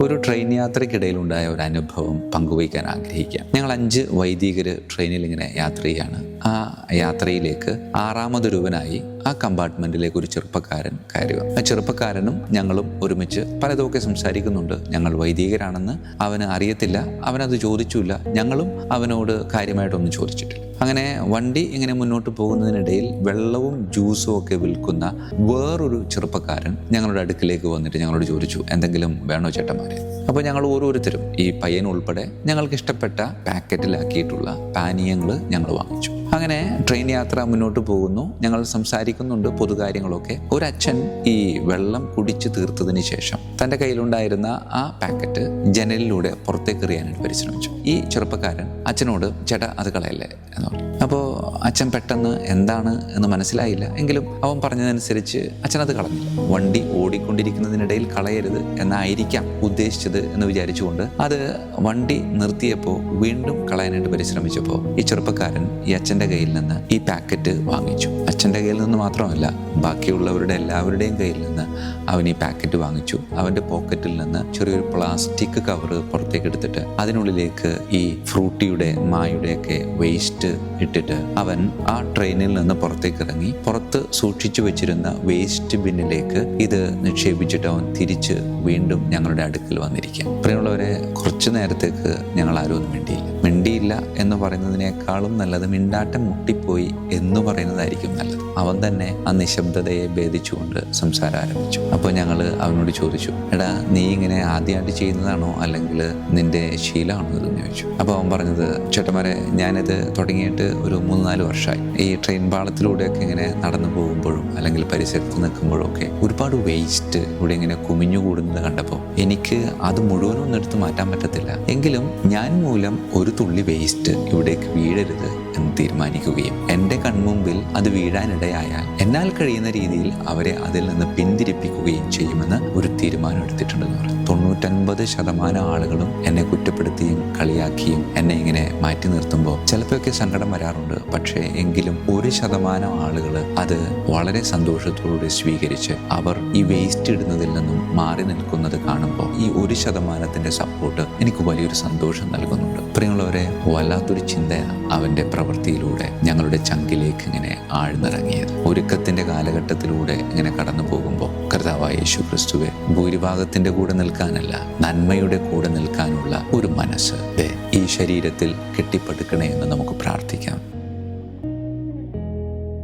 ഒരു ട്രെയിൻ യാത്രയ്ക്കിടയിലുണ്ടായ ഒരു അനുഭവം പങ്കുവയ്ക്കാൻ ആഗ്രഹിക്കാം. ഞങ്ങൾ അഞ്ച് വൈദികർ ട്രെയിനിൽ ഇങ്ങനെ യാത്ര ചെയ്യാണ് ആ യാത്രയിലേക്ക് ആറാമതൊരുവനായി ആ കമ്പാർട്ട്മെന്റിലേക്ക് ഒരു ചെറുപ്പക്കാരൻ കയറി വന്നു. ആ ചെറുപ്പക്കാരനും ഞങ്ങളും ഒരുമിച്ച് പലതൊക്കെ സംസാരിക്കുന്നുണ്ട്. ഞങ്ങൾ വൈദികരാണെന്ന് അവന് അറിയത്തില്ല. അവനത് ചോദിച്ചില്ല ഞങ്ങളും അവനോട് കാര്യമായിട്ടൊന്നും ചോദിച്ചിട്ടില്ല. അങ്ങനെ വണ്ടി ഇങ്ങനെ മുന്നോട്ട് പോകുന്നതിനിടയിൽ വെള്ളവും ജ്യൂസും ഒക്കെ വിൽക്കുന്ന വേറൊരു ചെറുപ്പക്കാരൻ ഞങ്ങളുടെ അടുക്കിലേക്ക് വന്നിട്ട് ഞങ്ങളോട് ചോദിച്ചു എന്തെങ്കിലും വേണോ ചേട്ടന്മാരെ? അപ്പോൾ ഞങ്ങൾ ഓരോരുത്തരും ഈ പയ്യൻ ഉൾപ്പെടെ ഞങ്ങൾക്ക് ഇഷ്ടപ്പെട്ട പാക്കറ്റിലാക്കിയിട്ടുള്ള പാനീയങ്ങൾ ഞങ്ങൾ വാങ്ങിച്ചു. അങ്ങനെ ട്രെയിൻ യാത്ര മുന്നോട്ട് പോകുന്നു. ഞങ്ങൾ സംസാരിക്കുന്നുണ്ട് പൊതുകാര്യങ്ങളൊക്കെ. ഒരച്ഛൻ ഈ വെള്ളം കുടിച്ചു തീർത്തതിന് ശേഷം തന്റെ കയ്യിലുണ്ടായിരുന്ന ആ പാക്കറ്റ് ജനലിലൂടെ പുറത്തേക്ക് എറിയാനായിട്ട് പരിശ്രമിച്ചു. ഈ ചെറുപ്പക്കാരൻ അച്ഛനോട് ചേട്ടാ അത് കളയല്ലേ? എന്ന് പറഞ്ഞു. അപ്പോൾ അച്ഛൻ പെട്ടെന്ന് എന്താണ് എന്ന് മനസ്സിലായില്ല. എങ്കിലും അവൻ പറഞ്ഞതനുസരിച്ച് അച്ഛൻ അത് കളഞ്ഞില്ല വണ്ടി ഓടിക്കൊണ്ടിരിക്കുന്നതിനിടയിൽ കളയരുത് എന്നായിരിക്കാം ഉദ്ദേശിച്ചത് എന്ന് വിചാരിച്ചുകൊണ്ട് അത് വണ്ടി നിർത്തിയപ്പോൾ വീണ്ടും കളയാനായിട്ട് പരിശ്രമിച്ചപ്പോൾ ഈ ചെറുപ്പക്കാരൻ ഈ അച്ഛന്റെ കയ്യിൽ നിന്ന് ഈ പാക്കറ്റ് വാങ്ങിച്ചു. അച്ഛന്റെ കയ്യിൽ നിന്ന് മാത്രമല്ല ബാക്കിയുള്ളവരുടെ എല്ലാവരുടെയും കയ്യിൽ നിന്ന് അവൻ ഈ പാക്കറ്റ് വാങ്ങിച്ചു. അവന്റെ പോക്കറ്റിൽ നിന്ന് ചെറിയൊരു പ്ലാസ്റ്റിക് കവർ പുറത്തേക്ക് എടുത്തിട്ട് അതിനുള്ളിലേക്ക് ഈ ഫ്രൂട്ടിയുടെ മായുടെയൊക്കെ വേസ്റ്റ് ഇട്ടിട്ട് അവൻ ആ ട്രെയിനിൽ നിന്ന് പുറത്തേക്ക് ഇറങ്ങി പുറത്ത് സൂക്ഷിച്ചു വെച്ചിരുന്ന വേസ്റ്റ് ബിന്നിലേക്ക് ഇത് നിക്ഷേപിച്ചിട്ട് അവൻ തിരിച്ച് വീണ്ടും ഞങ്ങളുടെ അടുക്കൽ വന്നിരിക്കുക പ്രിയമുള്ളവരെ കുറച്ചു നേരത്തേക്ക് ഞങ്ങൾ ആരും ഒന്നും മിണ്ടിയില്ല എന്ന് പറയുന്നതിനേക്കാളും നല്ലത് മിണ്ടാട്ടം മുട്ടിപ്പോയി എന്ന് പറയുന്നതായിരിക്കും നല്ലത്. അവൻ തന്നെ ആ നിശബ്ദതയെ ഭേദിച്ചുകൊണ്ട് സംസാരം ആരംഭിച്ചു. അപ്പോൾ ഞങ്ങൾ അവനോട് ചോദിച്ചു എടാ നീ ഇങ്ങനെ ആദ്യമായിട്ട് ചെയ്യുന്നതാണോ അല്ലെങ്കിൽ നിന്റെ ശീലമാണോ എന്ന് ചോദിച്ചു. അപ്പോൾ അവൻ പറഞ്ഞത് ചേട്ടന്മാരെ ഞാനിത് തുടങ്ങിയിട്ട് ഒരു മൂന്ന് നാല് വർഷമായി. ഈ ട്രെയിൻ പാളത്തിലൂടെയൊക്കെ ഇങ്ങനെ നടന്നു പോകുമ്പോഴും അല്ലെങ്കിൽ പരിസരത്ത് നിൽക്കുമ്പോഴും ഒക്കെ ഒരുപാട് വേസ്റ്റ് ഇവിടെ ഇങ്ങനെ കുമിഞ്ഞു കൂടുന്നത് കണ്ടപ്പോൾ എനിക്ക് അത് മുഴുവനും ഒന്നും എടുത്ത് മാറ്റാൻ പറ്റത്തില്ല. എങ്കിലും ഞാൻ മൂലം ഒരു തുള്ളി വേസ്റ്റ് ഇവിടേക്ക് വീഴരുത് എന്ന് തീരുമാനിക്കുകയും എന്റെ കൺമുമ്പിൽ അത് വീഴാനിടയായാൽ എന്നാൽ കഴിയുന്ന രീതിയിൽ അവരെ അതിൽ നിന്ന് പിന്തിരിപ്പിക്കുകയും ചെയ്യുമെന്ന് ഒരു തീരുമാനം എടുത്തിട്ടുണ്ടെന്ന് പറഞ്ഞു. തൊണ്ണൂറ്റൻപത് ശതമാനം ആളുകളും എന്നെ കുറ്റപ്പെടുത്തിയും കളിയാക്കിയും എന്നെ ഇങ്ങനെ മാറ്റി നിർത്തുമ്പോൾ ചിലപ്പോഴൊക്കെ സങ്കടം വരാറുണ്ട്. പക്ഷേ എങ്കിലും ഒരു ശതമാനം ആളുകൾ അത് വളരെ സന്തോഷത്തോടെ സ്വീകരിച്ച് അവർ ഈ വേസ്റ്റ് ഇടുന്നതിൽ നിന്നും മാറി നിൽക്കുന്നത് കാണുമ്പോൾ ഈ ഒരു ശതമാനത്തിന്റെ സപ്പോർട്ട് എനിക്ക് വലിയൊരു സന്തോഷം നൽകുന്നുണ്ട്. പ്രിയമുള്ളവരെ വല്ലാത്തൊരു ചിന്തയാണ് അവന്റെ പ്രവൃത്തിയിലൂടെ ഞങ്ങളുടെ ചങ്കിലേക്ക് ഇങ്ങനെ ആഴ്ന്നിറങ്ങിയത്. ഒരുക്കത്തിന്റെ കാലഘട്ടത്തിലൂടെ ഇങ്ങനെ കടന്നു പോകുമ്പോൾ കർത്താവായ യേശു ക്രിസ്തുവെ ഭൂരിഭാഗത്തിന്റെ കൂടെ നിൽക്കാനല്ല നന്മയുടെ കൂടെ നിൽക്കാനുള്ള ഒരു മനസ്സ് ഈ ശരീരത്തിൽ കെട്ടിപ്പടുക്കണേ എന്ന് നമുക്ക് പ്രാർത്ഥിക്കാം.